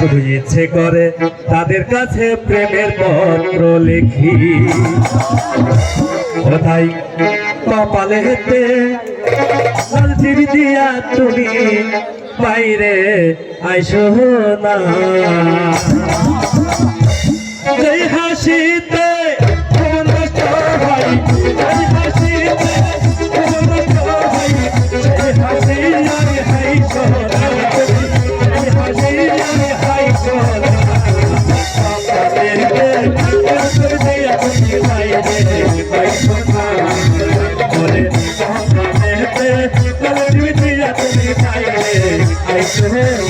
শুধু ইচ্ছে করে তাদের কাছে প্রেমের পত্র লিখি। কোথায়? কপালে হেতে দিয়া তুমি বাইরে আইসো না। হাসিতে লাল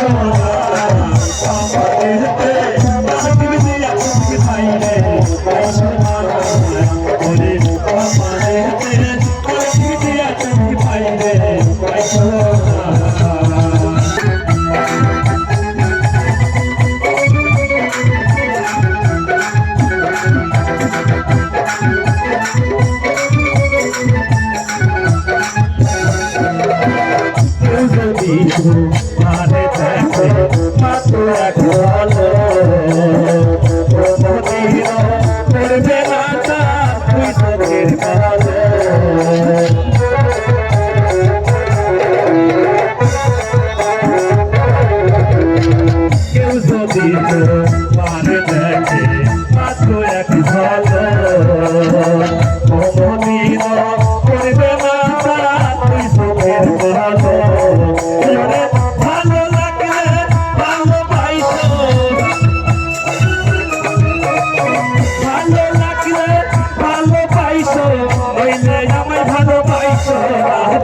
Come on, come on.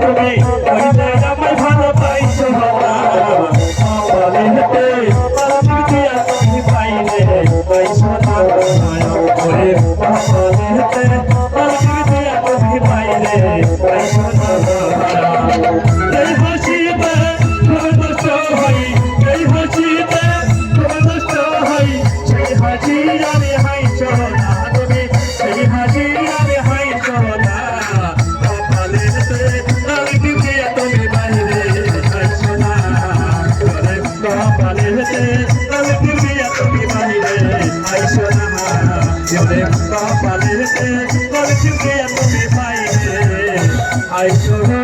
তুমি হইলে আমায় ভালো পাইছো না আমাদেরতে তুমি দিয়া তুমি পাইলে পাইছো না ওরে আমাদেরতে তুমি দিয়া তুমি পাইলে পাইছো না এই হাসিতে তুমি নষ্ট হই এই হাসিতে তুমি নষ্ট হই সেই হাসি আমি হাইছো না তুমি। সেই হাসি কপালেতে আমি দিতে তুমি বাইরে হাইছো না কপালেতে আমি দিতে তুমি বাইরে হাইছো না